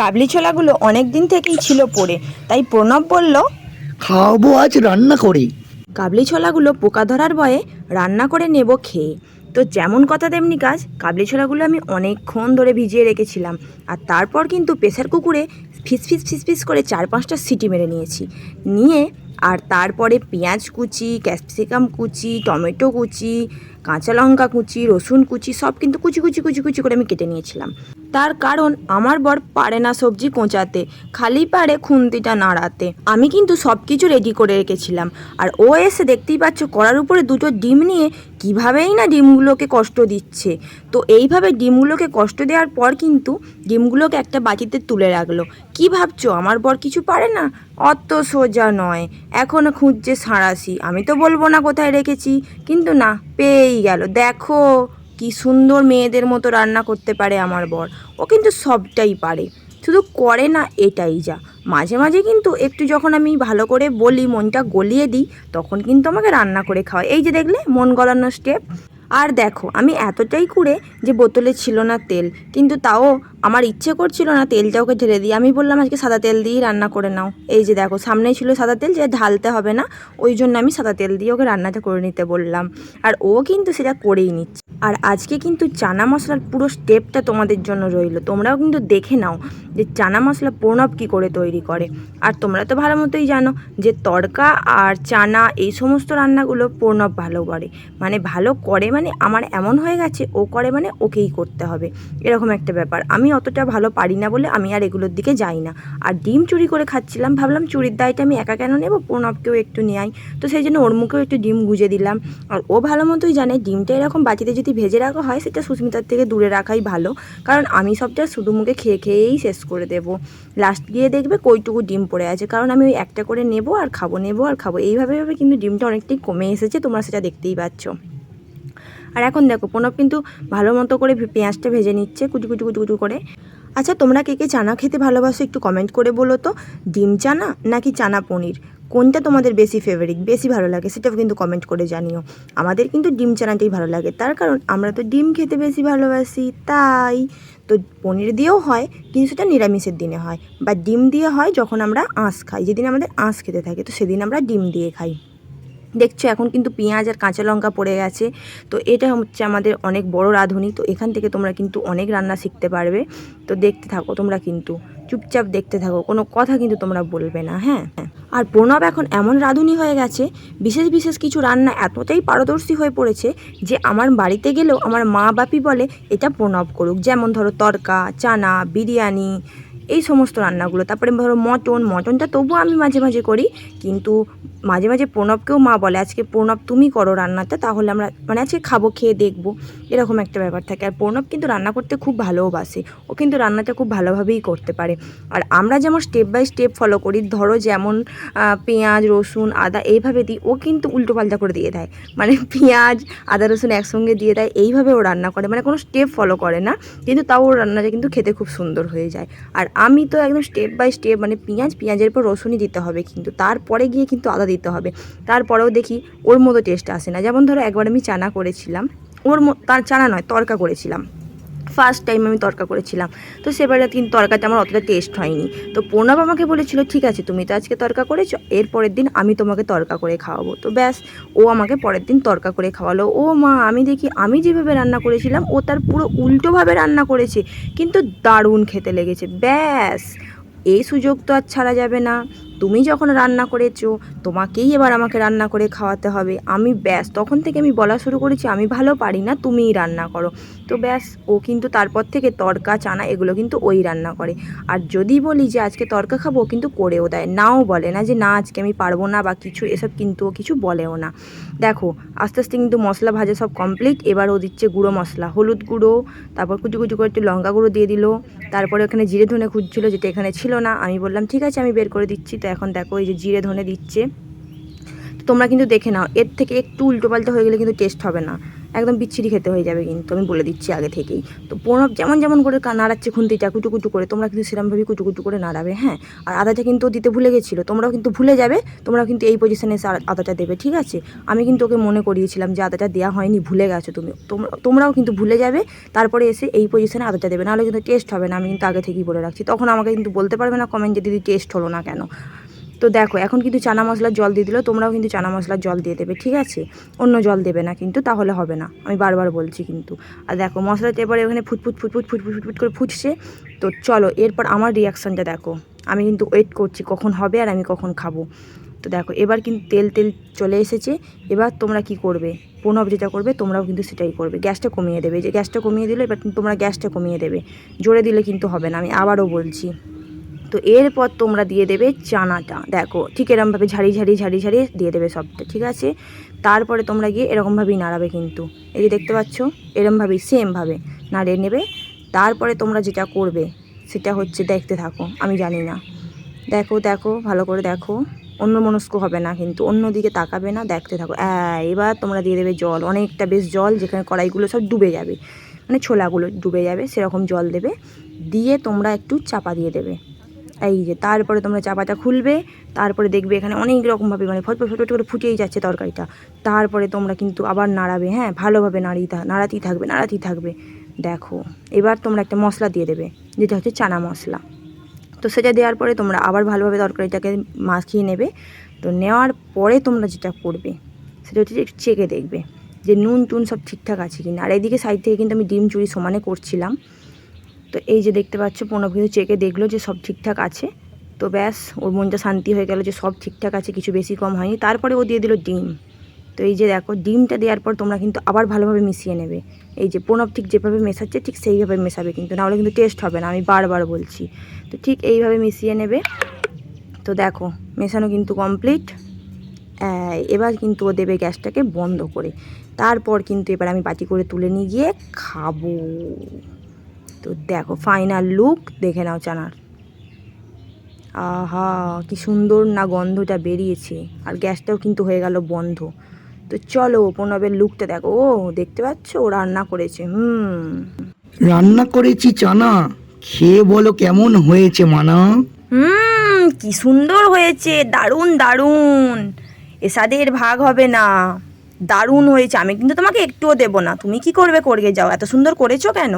কাবলি ছোলাগুলো অনেক দিন থেকেই ছিল পড়ে তাই প্রণব বলল খাওয়াবো আজ রান্না করে। কাবলি ছোলাগুলো পোকা ধরার ভয়ে রান্না করে নেব খেয়ে। তো যেমন কথা তেমনি কাজ কাবলি ছোলাগুলো আমি অনেকক্ষণ ধরে ভিজিয়ে রেখেছিলাম আর তারপর কিন্তু প্রেশার কুকুরে ফিস ফিস ফিস ফিস করে চার পাঁচটা সিটি মেরে নিয়েছি। নিয়ে আর তারপরে পেঁয়াজ কুচি, ক্যাপসিকাম কুচি, টমেটো কুচি, কাঁচা লঙ্কা কুচি, রসুন কুচি, সব কিন্তু কুচি কুচি কুচি কুচি করে আমি কেটে নিয়েছিলাম। তার কারণ আমার বর পারে না সবজি কোঁচাতে, খালি পারে খুন্তিটা নাড়াতে। আমি কিন্তু সব কিছু রেডি করে রেখেছিলাম। আর ও এসে দেখতেই পাচ্ছ কড়ার উপরে দুটো ডিম নিয়ে কিভাবেই না ডিমগুলোকে কষ্ট দিচ্ছে। তো এইভাবে ডিমগুলোকে কষ্ট দেওয়ার পর কিন্তু ডিমগুলোকে একটা বাটিতে তুলে রাখল। কি ভাবছ? আমার বর কিছু পারে না? অত সোজা নয়। এখনও খুঁজছে সাঁড়াশি আমি তো বলব না কোথায় রেখেছি, কিন্তু না, পেয়েই গেল। দেখো কি সুন্দর মেয়েদের মতো রান্না করতে পারে আমার বর। ও কিন্তু সবটাই পারে। শুধু করে না, এটাই যা। মাঝে মাঝে কিন্তু একটু যখন আমি ভালো করে বলি, মনটা গলিয়ে দিই, তখন কিন্তু আমাকে রান্না করে খাওয়ায়। এই যে দেখলে, মন গলানো স্টেপ আর দেখো, আমি এতটাই কুড়ে যে বোতলে ছিল না তেল। কিন্তু তাও আমার ইচ্ছে করছিল না তেলটা ওকে ঢেলে দিই আমি বললাম, আজকে সাদা তেল দিয়েই রান্না করে নাও। এই যে দেখো, সামনেই ছিল সাদা তেল, যে ঢালতে হবে না, ওই জন্য আমি সাদা তেল দিয়ে ওকে রান্নাটা করে নিতে বললাম। আর ও কিন্তু সেটা করেই নিচ্ছে। আর আজকে কিন্তু চানা মশলার পুরো স্টেপটা তোমাদের জন্য রইল। তোমরাও কিন্তু দেখে নাও যে চানা মশলা প্রণব কী করে তৈরি করে। আর তোমরা তো ভালো মতোই জানো যে তড়কা আর চানা এই সমস্ত রান্নাগুলো প্রণব ভালো করে। মানে ভালো করে মানে আমার এমন হয়ে গেছে, ও করে মানে ওকেই করতে হবে। এরকম একটা ব্যাপার। আমি অতটা ভালো পারি না বলে আমি আর এগুলোর দিকে যাই না। আর ডিম চুরি করে খাচ্ছিলাম, ভাবলাম চুরির দায়টা আমি একা কেন নেব? প্রণবকেও একটু নেয় তো সেই জন্য ওর মুখেও একটু ডিম গুজে দিলাম। আর ও ভালো মতোই জানে, ডিমটা এরকম বাটিতে যদি ভেজে রাখা হয়, সেটা সুস্মিতার থেকে দূরে রাখাই ভালো। কারণ আমি সবটা শুধু মুখে খেয়ে খেয়েই শেষ করে দেবো। লাস্ট গিয়ে দেখবে কইটুকু ডিম পড়ে আছে। কারণ আমি ওই একটা করে নেব আর খাব, নেব আর খাব। এইভাবে ভাবে কিন্তু ডিমটা অনেকটাই কমে এসেছে। তোমরা সেটা দেখতেই পাচ্ছ। আর এখন দেখো, প্রণব কিন্তু ভালো মতো করে পেঁয়াজটা ভেজে নিচ্ছে, কুচু কুচু কুচু কুচু করে। আচ্ছা তোমরা কে কে চানা খেতে ভালোবাসো একটু কমেন্ট করে বলো তো। ডিম চানা নাকি চানা পনির? কোনটা তোমাদের বেশি ফেভারিট বেশি ভালো লাগে সেটাও কিন্তু কমেন্ট করে জানিও। আমাদের কিন্তু ডিম চানাটাই ভালো লাগে, তার কারণ আমরা তো ডিম খেতে বেশি ভালোবাসি, তাই। তো পনির দিয়েও হয়, কিন্তু সেটা নিরামিষের দিনে হয়। বা ডিম দিয়ে হয় যখন আমরা আঁশ খাই, যেদিন আমাদের আঁশ খেতে থাকে, তো সেদিন আমরা ডিম দিয়ে খাই। দেখছ, এখন কিন্তু পেঁয়াজ আর কাঁচা লঙ্কা পড়ে গেছে। তো এটা হচ্ছে আমাদের অনেক বড় রাঁধুনি, তো এখান থেকে তোমরা কিন্তু অনেক রান্না শিখতে পারবে। তো দেখতে থাকো তোমরা কিন্তু, চুপচাপ দেখতে থাকো, কোনো কথা কিন্তু তোমরা বলবে না হ্যাঁ? আর প্রণব এখন এমন রাঁধুনি হয়ে গেছে, বিশেষ বিশেষ কিছু রান্না এতটাই পারদর্শী হয়ে পড়েছে যে আমার বাড়িতে গেলেও আমার মা বাপি বলে, এটা প্রণব করুক। যেমন ধরো তরকা, চানা, বিরিয়ানি এই সমস্ত রান্নাগুলো। তারপরে ধরো মটন, মটনটা তবুও আমি মাঝে মাঝে করি, কিন্তু মাঝে মাঝে প্রণবকেও মা বলে, আজকে প্রণব তুমি করো রান্নাটা, তাহলে আমরা মানে আজকে খাব, খেয়ে দেখব। এরকম একটা ব্যাপার থাকে। আর প্রণব কিন্তু রান্না করতে খুব ভালোবাসে। ও কিন্তু রান্নাটা খুব ভালোভাবেই করতে পারে। আর আমরা যেমন স্টেপ বাই স্টেপ ফলো করি, ধরো যেমন পেঁয়াজ, রসুন, আদা এইভাবে দিই, ও কিন্তু উল্টো পাল্টা করে দিয়ে দেয়। মানে পেঁয়াজ, আদা, রসুন একসঙ্গে দিয়ে দেয়, এইভাবে ও রান্না করে। মানে কোনো স্টেপ ফলো করে না, কিন্তু তাও ওর রান্নাটা কিন্তু খেতে খুব সুন্দর হয়ে যায়। আর আমি তো একদম স্টেপ বাই স্টেপ মানে পেঁয়াজ, পেঁয়াজের পর রসুনই দিতে হবে কিন্তু তারপরে গিয়ে কিন্তু আদা দিতে হবে। তারপরেও দেখি ওর মতো টেস্ট আসে না। যেমন ধরো একবার আমি চানা করেছিলাম, ওর তার চানা নয়, তরকা করেছিলাম। ফার্স্ট টাইম আমি তরকা করেছিলাম। তো সেবারে কিন্তু তরকাটা আমার অতটা টেস্ট হয়নি। তো প্রণব আমাকে বলেছিল, ঠিক আছে, তুমি তো আজকে তরকা করেছ এর পরের দিন আমি তোমাকে তরকা করে খাওয়াবো। তো ব্যাস, ও আমাকে পরের দিন তরকা করে খাওয়ালো। ও মা, আমি দেখি, আমি যেভাবে রান্না করেছিলাম, ও তার পুরো উল্টোভাবে রান্না করেছে, কিন্তু দারুণ খেতে লেগেছে। ব্যাস, এই সুযোগ তো আর ছাড়া যাবে না। তুমি যখন রান্না করেছ, তোমাকেই এবার আমাকে রান্না করে খাওয়াতে হবে। আমি ব্যাস, তখন থেকে আমি বলা শুরু করেছি, আমি ভালো পারি না, তুমিই রান্না করো। তো ব্যাস ও কিন্তু তারপর থেকে তরকা চানা এগুলো কিন্তু ওই রান্না করে। আর যদি বলি যে আজকে তরকা খাব ও কিন্তু করেও দেয়। নাও বলে না যে না আজকে আমি পারব না বা কিছু এসব কিন্তু ও কিছু বলেও না। দেখো আস্তে আস্তে কিন্তু মশলা ভাজা সব কমপ্লিট এবার ও দিচ্ছে গুঁড়ো মশলা হলুদ গুঁড়ো তারপর কুচু কুচু করে একটু লঙ্কা গুঁড়ো দিয়ে দিল। তারপরে ওখানে জিরে ধনে খুঁজছিলো যেটা এখানে ছিল না। আমি বললাম ঠিক আছে আমি বের করে দিচ্ছি। তো এখন দেখো এই যে জিরে ধনে দিচ্ছে। তো তোমরা কিন্তু দেখে নাও এর থেকে একটু উল্টোপাল্টা হয়ে গেলে কিন্তু টেস্ট হবে না। একদম বিচ্ছিরি খেতে হয়ে যাবে কিন্তু, আমি বলে দিচ্ছি আগে থেকেই। তো প্রণব যেমন যেমন করে নাড়াচ্ছে খুন্তিটা কুচু কুচু করে, তোমরা কিন্তু সেরকমভাবে কুচু কুচু করে নাড়াবে হ্যাঁ? আর আদাটা কিন্তু দিতে ভুলে গেছিল, তোমরাও কিন্তু ভুলে যাবে, তোমরাও কিন্তু এই পজিশনে এসে আদাটা দেবে, ঠিক আছে? আমি কিন্তু ওকে মনে করিয়েছিলাম যে আদাটা দেওয়া হয়নি, ভুলে গেছো তুমি। তোমরা তোমরাও কিন্তু ভুলে যাবে, তারপরে এসে এই পজিশনে আদাটা দেবে, নাহলে কিন্তু টেস্ট হবে না, আমি কিন্তু আগে থেকেই বলে রাখছি। তখন আমাকে কিন্তু বলতে পারবে না কমেন্ট যে, দিদি টেস্ট হলো না কেন? তো দেখো, এখন কিন্তু চানা মশলার জল দিয়ে দিলো, তোমরাও কিন্তু চানা মশলার জল দিয়ে দেবে, ঠিক আছে? অন্য জল দেবে না কিন্তু, তাহলে হবে না। আমি বারবার বলছি কিন্তু। আর দেখো মশলাটা এবারে ওখানে ফুটফুট ফুটফুট ফুটফুট ফুটফুট করে ফুটছে। তো চলো, এরপর আমার রিয়াকশানটা দেখো। আমি কিন্তু ওয়েট করছি কখন হবে আর আমি কখন খাব। তো দেখো, এবার কিন্তু তেল তেল চলে এসেছে। এবার তোমরা কি করবে? প্রণব যেটা করবে, তোমরাও কিন্তু সেটাই করবে। গ্যাসটা কমিয়ে দেবে। যে গ্যাসটা কমিয়ে দিলে, এবার তোমরা গ্যাসটা কমিয়ে দেবে। জোরে দিলে কিন্তু হবে না, আমি আবারও বলছি। তো এরপর তোমরা দিয়ে দেবে চানাটা। দেখো, ঠিক এরমভাবে ঝাড়ি ঝাড়ি ঝাড়ি ঝাড়ি দিয়ে দেবে সবটা, ঠিক আছে? তারপরে তোমরা গিয়ে এরকমভাবেই নাড়াবে কিন্তু। এই যে দেখতে পাচ্ছ? এরমভাবেই, সেমভাবে নাড়িয়ে নেবে। তারপরে তোমরা যেটা করবে, সেটা হচ্ছে দেখতে থাকো, আমি জানি না। দেখো দেখো, ভালো করে দেখো। অন্য মনস্ক হবে না কিন্তু অন্য দিকে তাকাবে না, দেখতে থাকো। হ্যাঁ এবার তোমরা দিয়ে দেবে জল। অনেকটা বেশ জল, যেখানে কড়াইগুলো সব ডুবে যাবে। মানে ছোলাগুলো ডুবে যাবে, সেরকম জল দেবে। দিয়ে তোমরা একটু চাপা দিয়ে দেবে। এই যে, তারপরে তোমরা চাপাটা খুলবে, তারপরে দেখবে এখানে অনেক রকমভাবে মানে ফটফট ফটফট করে ফুটেই যাচ্ছে তরকারিটা। তারপরে তোমরা কিন্তু আবার নাড়াবে হ্যাঁ ভালোভাবে নাড়িয়ে নাড়াতেই থাকবে নাড়াতেই থাকবে। দেখো, এবার তোমরা একটা মশলা দিয়ে দেবে, যেটা হচ্ছে চানা মশলা। তো সেটা দেওয়ার পরে তোমরা আবার ভালোভাবে তরকারিটাকে মাখিয়ে নেবে। তো নেওয়ার পরে তোমরা যেটা করবে, সেটা হচ্ছে চেকে দেখবে যে নুন টুন সব ঠিকঠাক আছে কিনা। আর এইদিকে সাইড থেকে কিন্তু আমি ডিম চুরি সমানে করছিলাম। তো এই যে দেখতে পাচ্ছ প্রণব কিন্তু চেকে দেখল যে সব ঠিকঠাক আছে। তো ব্যাস, ওর মনটা শান্তি হয়ে গেল যে সব ঠিকঠাক আছে, কিছু বেশি কম হয়নি। তারপরে ও দিয়ে দিল ডিম। তো এই যে দেখো, ডিমটা দেওয়ার পর তোমরা কিন্তু আবার ভালোভাবে মিশিয়ে নেবে। এই যে প্রণব ঠিক যেভাবে মেশাচ্ছে, ঠিক সেইভাবে মেশাবে কিন্তু। নাহলে কিন্তু টেস্ট হবে না, আমি বারবার বলছি। তো ঠিক এইভাবে মিশিয়ে নেবে। তো দেখো, মেশানো কিন্তু কমপ্লিট এবার কিন্তু ও দেবে গ্যাসটাকে বন্ধ করে। তারপর কিন্তু এবার আমি বাটি করে তুলে নিয়ে গিয়ে খাব। তো দেখো ফাইনাল লুক দেখে নাও চানার। আহা কি সুন্দর না গন্ধটা বেরিয়েছে। আর গ্যাসটাও কিন্তু হয়ে গেল বন্ধ। তো চলো প্রণবের লুকটা দেখো। ও দেখতে পাচ্ছ? ও রান্না করেছে হুম। রান্না করেছি চানা। খেয়ে বলো কেমন হয়েছে মানা? হুম কি সুন্দর হয়েছে। দারুণ দারুণ। এসাদের ভাগ হবে না। দারুণ হয়েছে। আমি কিন্তু তোমাকে একটুও দেবো না। তুমি কি করবে? করবে যাও। এত সুন্দর করেছ কেন?